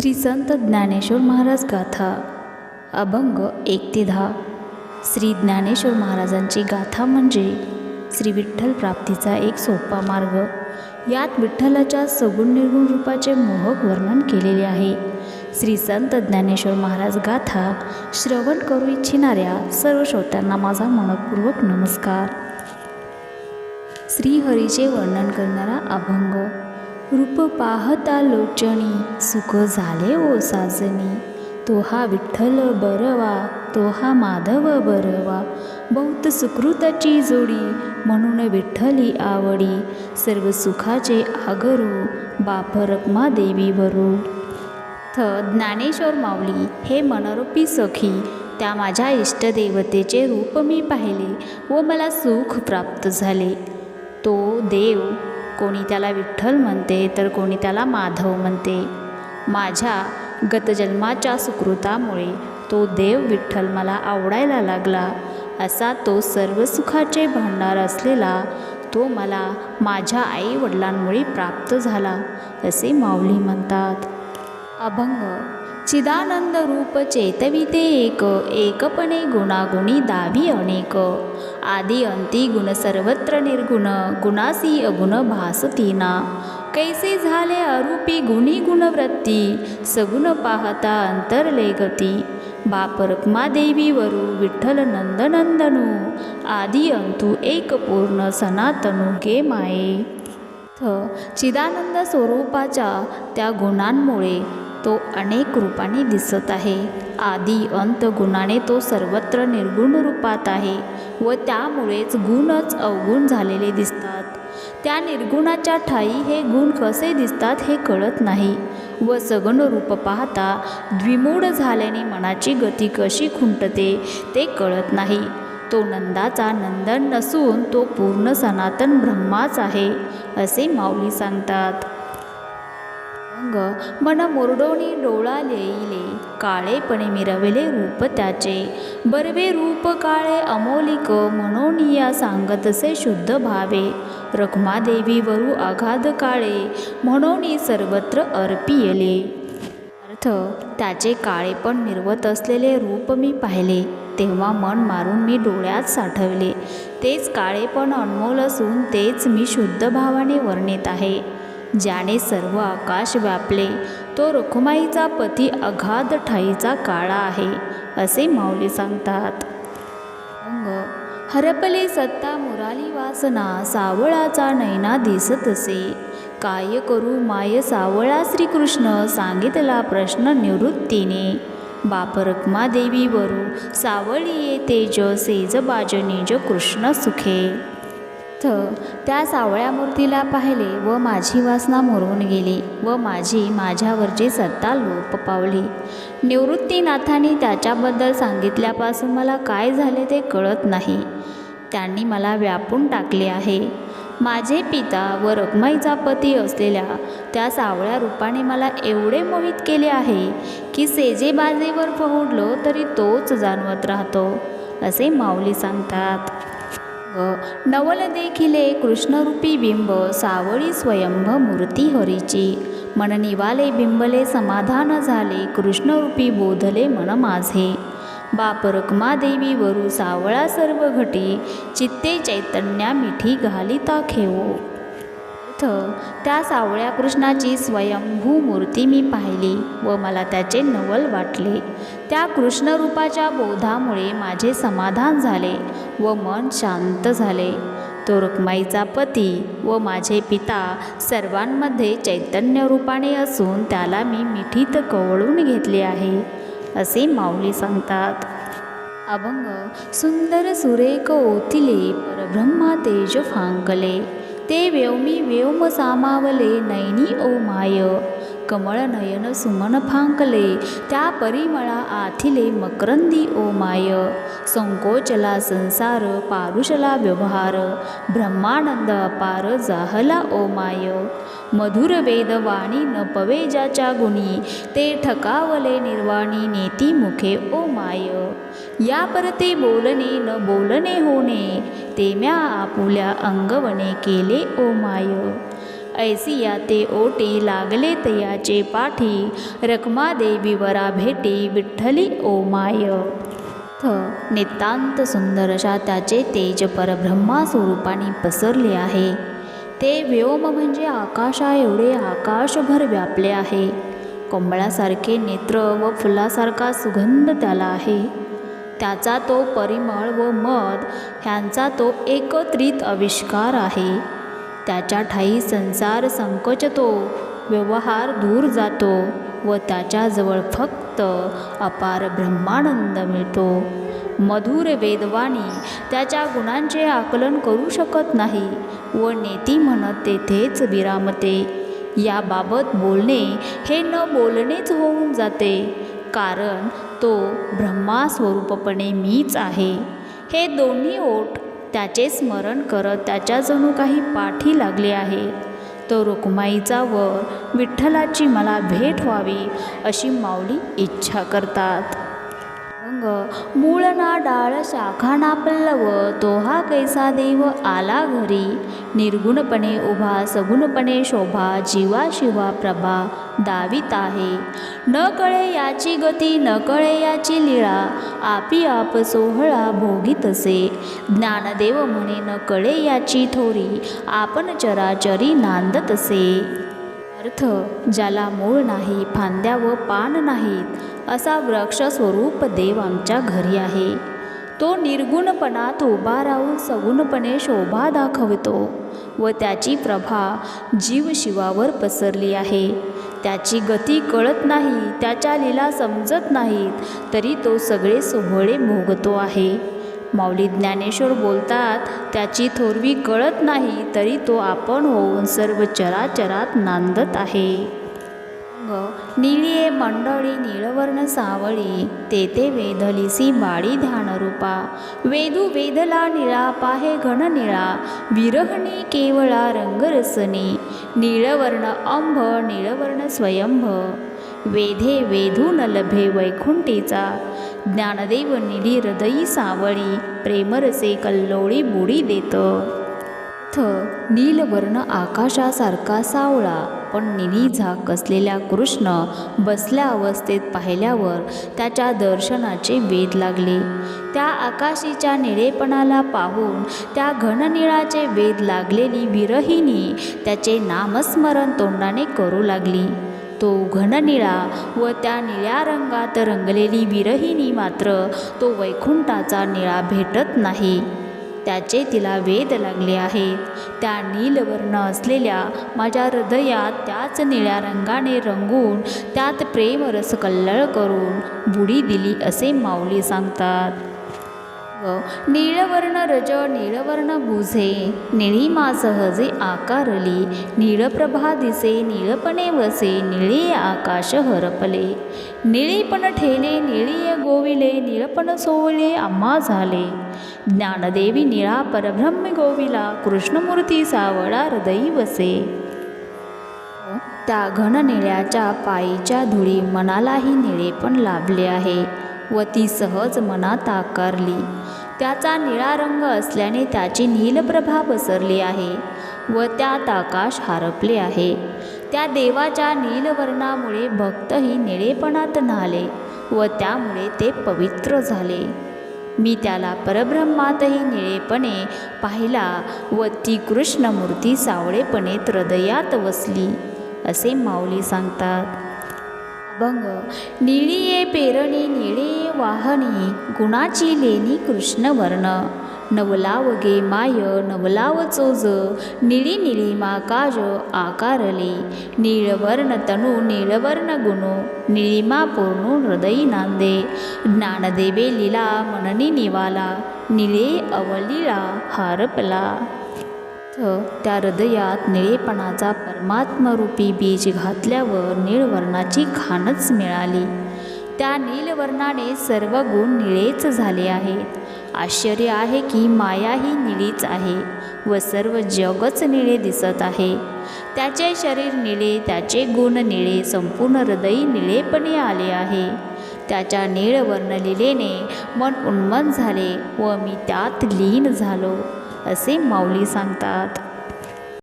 श्री संत ज्ञानेश्वर महाराज गाथा अभंग एक ते दहा. श्री ज्ञानेश्वर महाराजांची गाथा म्हणजे श्री विठ्ठल प्राप्तीचा एक सोपा मार्ग. यात विठ्ठलाच्या सगुण निर्गुण रूपाचे मोहक वर्णन केलेले आहे. श्री संत ज्ञानेश्वर महाराज गाथा श्रवण करू इच्छिणाऱ्या सर्व श्रोत्यांना माझा मनपूर्वक नमस्कार. श्रीहरीचे वर्णन करणारा अभंग रूप पाहता लोचणी सुख झाले ओ साजनी. तो हा विठ्ठल बरवा तो हा माधव बरवा. बहुत सुकृताची जोडी म्हणून विठ्ठली आवडी. सर्व सुखाचे आगरू बाप रखमा देवी वरू थ. ज्ञानेश्वर माऊली हे मनरूपी सखी त्या माझ्या इष्टदेवतेचे रूप मी पाहिले व मला सुख प्राप्त झाले. तो देव कोणी त्याला विठ्ठल म्हणते तर कोणी त्याला माधव म्हणते. माझ्या गतजन्माच्या सुकृतामुळे तो देव विठ्ठल मला आवडायला लागला. असा तो सर्व सुखाचे भांडार असलेला तो मला माझ्या आई वडिलांमुळे प्राप्त झाला असे माऊली म्हणतात. अभंग. चिदानंद रूप चेतविते एक एकपणे गुणागुणी दावी अनेक. आदी अंती गुण सर्वत्र निर्गुण गुणासी अगुण भासतीना. कैसे झाले अरूपी गुणी गुणवृत्ती? सगुण पाहता अंतरले गती. बाप देवीवरू वरू विठ्ठल नंदनंदनू. आदी अंतू एक पूर्ण सनातनू गे माये. थ. चिदानंद स्वरूपाच्या त्या गुणांमुळे तो अनेक रूपाने दिसत आहे. आदी अंत गुणाने तो सर्वत्र निर्गुण रूपात आहे व त्यामुळेच गुणच अवगुण झालेले दिसतात. त्या निर्गुणाच्या ठाई हे गुण कसे दिसतात हे कळत नाही व सगुण रूप पाहता द्विमूढ झाल्याने मनाची गती कशी खुंटते ते कळत नाही. तो नंदाचा नंदन नसून तो पूर्ण सनातन ब्रह्माच आहे असे माऊली सांगतात. अंग मन मोरडोणी डोळा लेईले काळेपणे मिरविले रूप त्याचे. बरवे रूप काळे अमोलिक म्हणून या सांगतसे शुद्ध भावे. रखमादेवी वरू आघाध काळे म्हणून सर्वत्र अर्पियले. अर्थ त्याचे काळेपण मिरवत असलेले रूप मी पाहिले तेव्हा मन मारून मी डोळ्यात साठवले. तेच काळेपण अनमोल असून तेच मी शुद्ध भावाने वर्णित आहे. ज्याने सर्व आकाश व्यापले. तो रुखमाईचा पती अगाध ठाईचा काळा आहे असे माऊली सांगतात. अंग हरपले सत्ता मुराली वासना सावळाचा नैना दिसत असे. काय करू माय सावळा श्रीकृष्ण सांगितला प्रश्न निवृत्तीने. बाप रखमादेवी देवीवरू सावळी येते ज सेज बाज निज कृष्ण सुखे. तीर्थ त्या सावळ्या मूर्तीला पाहिले व माझी वासना मोरून गेली व माझी माझ्यावरची सत्ता लोप पावली. निवृत्तीनाथाने त्याच्याबद्दल सांगितल्यापासून मला काय झाले ते कळत नाही. त्यांनी मला व्यापून टाकले आहे. माझे पिता व रखमाईचा पती असलेल्या त्या सावळ्या रूपाने मला एवढे मोहित केले आहे की सेजेबाजेवर पहुडलो तरी तोच जाणवत राहतो असे माऊली सांगतात. नवल देखिले कृष्णरूपी बिंब सावळी स्वयंभ मूर्ती हरीची. मन निवाले बिंबले समाधान झाले कृष्णरूपी बोधले मन माझे. बाप देवी वरू सावळा सर्व घटी चित्ते चैतन्या मिठी घालिता खेवो. अर्थ त्या सावळ्या कृष्णाची स्वयंभू मूर्ती मी पाहिली व मला त्याचे नवल वाटले. त्या कृष्णरूपाच्या बोधामुळे माझे समाधान झाले व मन शांत झाले. तो रुक्माईचा पती व माझे पिता सर्वांमध्ये चैतन्य रूपाने असून त्याला मी मिठीत कवळून घेतले आहे असे माऊली सांगतात. अभंग सुंदर सुरेख ओथिले परब्रह्मा तेज फांकले. ते व्योमी व्योम सामावले नैनी ओ माय. कमळ नयन सुमन फांकले त्या परिमळा आथिले मकरंदी ओ माय. संकोचला संसार पारुषला व्यवहार ब्रह्मानंद अपार जाहला ओ माय. मधुर वेदवाणी न पवेजाच्या गुणी ते ठकावले निर्वाणी नेती मुखे ओ माय. या परते बोलणे न बोलणे होणे ते म्या आपुल्या अंगवणे केले ओ माय. ऐसिया ते ओटी लागले तयाचे पाठी रखमा देवीवरा भेटी विठ्ठली ओ माय. थ नितांत सुंदर अशा त्याचे तेज परब्रह्मा स्वरूपाने पसरले आहे. ते व्योम म्हणजे आकाशा एवढे आकाशभर व्यापले आहे. कोंबळासारखे नेत्र व फुलासारखा सुगंध त्याला आहे. त्याचा तो परिमळ व मध ह्यांचा तो एकत्रित आविष्कार आहे. त्याच्या ठाई संसार संकोचतो व्यवहार दूर जातो व त्याच्याजवळ फक्त अपार ब्रह्मानंद मिळतो. मधुर वेदवाणी त्याच्या गुणांचे आकलन करू शकत नाही व नेती म्हणत तेथेच विरामते. याबाबत बोलणे हे न बोलणेच होऊन जाते कारण तो ब्रह्मास्वरूपपणे मीच आहे. हे दोन्ही ओठ त्याचे स्मरण करत त्याच्या जणू काही पाठी लागले आहे. तो रुक्माईचा वर विठ्ठलाची मला भेट व्हावी अशी माऊली इच्छा करतात. अंग मूळ ना डाळ शाखा ना पल्लव तो हा कैसा देव आला घरी. निर्गुणपणे उभा सगुणपणे शोभा जीवा शिवा प्रभा दावित आहे. न कळे याची गती न कळे याची लीळा आपी आप सोहळा भोगीत असे ज्ञानदेव म्हणे न कळे याची थोरी आपण चराचरी नांदत असे अर्थ ज्याला मूळ नाही फांद्या व पान नाहीत. असा वृक्षस्वरूप देव आमच्या घरी आहे. तो निर्गुणपणात उभा राहून सगुणपणे शोभा दाखवतो व त्याची प्रभा जीव शिवावर पसरली आहे. त्याची गती कळत नाही त्याच्या लीला समजत नाहीत तरी तो सगळे सोहळे भोगतो आहे. माऊली ज्ञानेश्वर बोलतात त्याची थोरवी कळत नाही तरी तो आपण होऊन सर्व चराचरात नांदत आहे. निळिये मंडळी निळवर्ण सावळी तेते वेधलिसी बाळी ध्यानरूपा. वेदू वेधला निळा पाहे घन निळा. विरहणी केवळा रंगरसनी. निळवर्ण अंभ निळवर्ण स्वयंभ. वेधे वेधू न लभे वैकुंठीचा. ज्ञानदेव निली हृदयी सावळी प्रेमरसे कल्लोळी बुडी देतं. अर्थ नीलवर्ण आकाशासारखा सावळा. पण निधी झाक असलेल्या कृष्ण बसल्या अवस्थेत पाहिल्यावर त्याच्या दर्शनाचे वेध लागले. त्या आकाशीच्या निळेपणाला पाहून त्या घननिळाचे वेध लागलेली विरहिणी त्याचे नामस्मरण तोंडाने करू लागली. तो घननिळा व त्या निळ्या रंगात रंगलेली विरहिणी मात्र तो वैकुंठाचा निळा भेटत नाही. त्याचे तिला वेद लागले आहेत त्या नीलवर्ण असलेल्या माझ्या हृदयात त्याच निळ्या रंगाने रंगून त्यात प्रेमरस कल्लळ करून बुडी दिली असे माऊली सांगतात. व नीळवर्ण रज नीळवर्ण बुझे निळीमा सहजे आकारली. नीळप्रभा दिसे नीळपणे वसे निळे आकाश हरपले. निळीपण ठेले निळीय गोविले निळपण सोवळे आम्हा झाले. ज्ञानदेवी निळा परब्रह्म गोविला कृष्णमूर्ती सावळा हृदयी वसे त्या घननिळ्याच्या पायीच्या धुळी मनालाही निळेपण लाभले आहे. व ती सहज मनात आकारली. त्याचा निळा रंग असल्याने त्याची नीलप्रभा पसरली आहे. व त्यात आकाश हारपले आहे. त्या देवाच्या नीलवर्णामुळे भक्तही निळेपणात न्हाले व त्यामुळे ते पवित्र झाले. मी त्याला परब्रह्मातही निळेपणे पाहिला व ती कृष्णमूर्ती सावळेपणे हृदयात वसली असे माऊली सांगतात. अभंग निळीये पेरणी निळे वाहनी गुणाची लेणी कृष्णवर्ण नवलाव गे माय नवलाव चोज. निळी निळीमा काज आकारले नीळवर्ण तनु नीळवर्ण गुणो. निळीमा पूर्णो हृदयी नांदे. ज्ञानदेवे लीला मननी निवाला. निळे अवलीला हारपला. त्या हृदयात निळेपणाचा परमात्मरूपी बीज घातल्यावर निळवर्णाची खाणच मिळाली. त्या नीलवर्णाने सर्व गुण निळेच झाले आहेत. आश्चर्य आहे की माया ही निळीच आहे व सर्व जगच निळे दिसत आहे. त्याचे शरीर निळे त्याचे गुण निळे संपूर्ण हृदय निळेपणे आले आहे. त्याच्या नीळवर्ण लिलेने मन उन्मन झाले व मी त्यात लीन झालो. असे माऊली सांगतात.